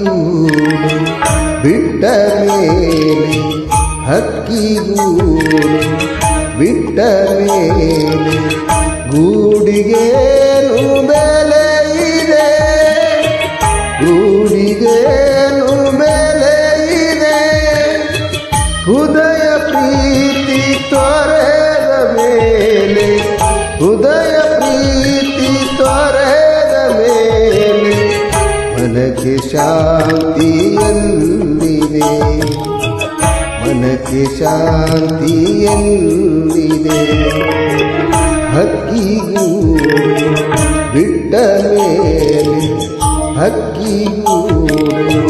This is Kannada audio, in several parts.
ಹಕ್ಕಿಗೂಡು ಮೇಲೆ ಹಕ್ಕಿಗೂಡು ಬಿಟ್ಟ ಮೇಲೆ ಗೂಡಿಗೇನು ಬೆಲೆ ಇದೆ. ಗೂಡಿಗೇನು ಬೆಲೆ ಇದೆ. ಹೃದಯ ಪ್ರೀತಿ ತೊರೆದ ಮನಕ್ಕೆ ಶಾಂತಿ ಎಲ್ಲಿದೆ ಮನಕ್ಕೆ ಶಾಂತಿ ಎಲ್ಲಿದೆ ಹಕ್ಕಿಗೂಡು ಬಿಟ್ಟ ಮೇಲೆ ಹಕ್ಕಿಗೂಡು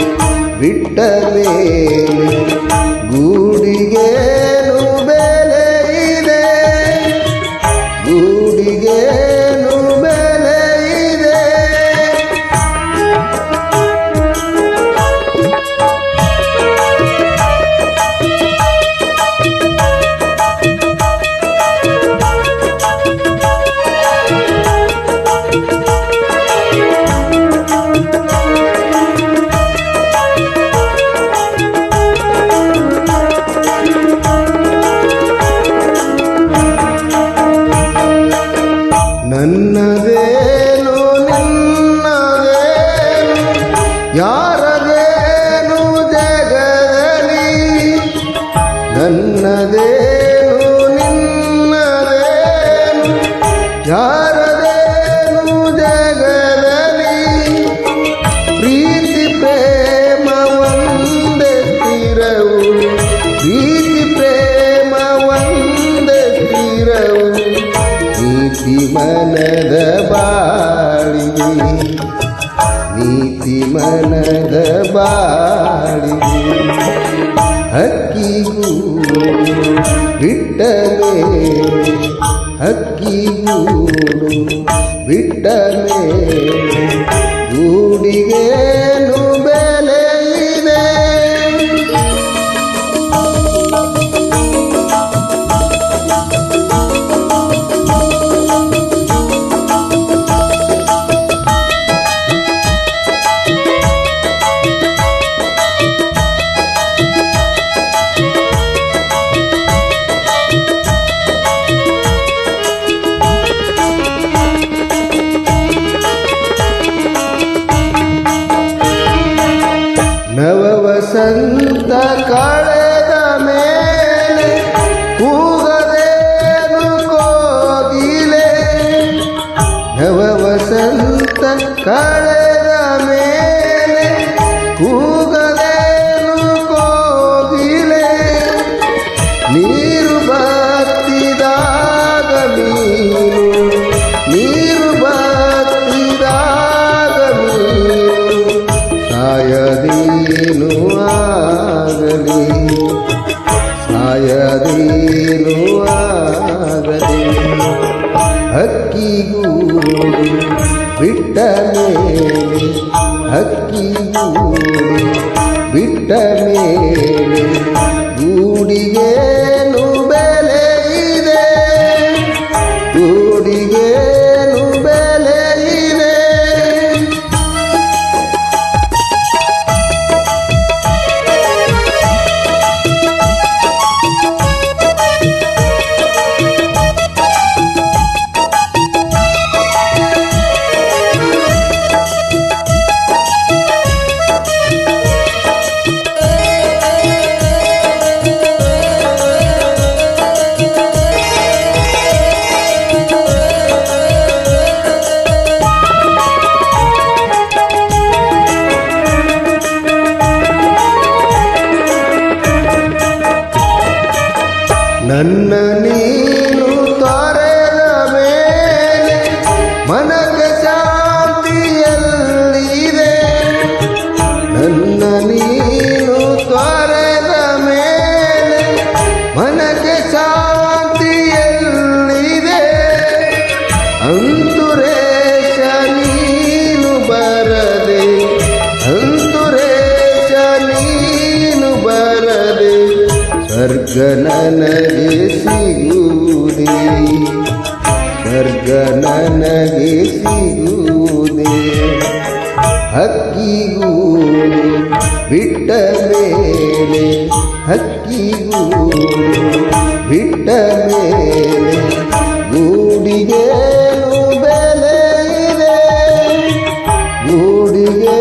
ಬಿಟ್ಟ ಮೇಲೆ ಮನದ ಬಾಳಿ ನೀತಿ ಮನದ ಬಾಳಿ ಹಕ್ಕಿಗೂ ಬಿಟ್ಟ ಮೇಲೆ ಹಕ್ಕಿಗೂಡು ಬಿಟ್ಟ ಮೇಲೆ ಹಕ್ಕಿಗೂಡು ಬಿಟ್ಟ ಮೇಲೆ ಹಕ್ಕಿಗೂಡು ಮನಕ್ಕೆ ಶಾಂತಿಯಲ್ಲಿದೆ ನನ್ನ ನೀನು ತೊರೆದ ಮೇಲೆ ಮನಗೆ ಶಾಂತಿಯಲ್ಲಿದೆ ಅಂತುರೇಶ ನೀನು ಬರದೆ, ಅಂತುರೇಶ ನೀನು ಬರದೆ, ಸ್ವರ್ಗ ನನಗೆ ಸಿಗುವುದೇ. ಸ್ವರ್ಗ ನನಗೆ ಸಿಗುವುದೇ? ಹಕ್ಕಿಗೂ ಬಿಟ್ಟ ಮೇಲೆ ಹಕ್ಕಿಗೂ ಬಿಟ್ಟ ಮೇಲೆ ಗೂಡಿಗೆ ಬೆಲೆ ಇದೆ. ಗೂಡಿಗೇನು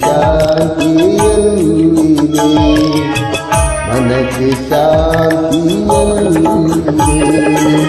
ಶಾಂತಿಯಲ್ಲಿದೆ ಮನಸ್ಸು ಶಾಂತಿಯಲ್ಲಿದೆ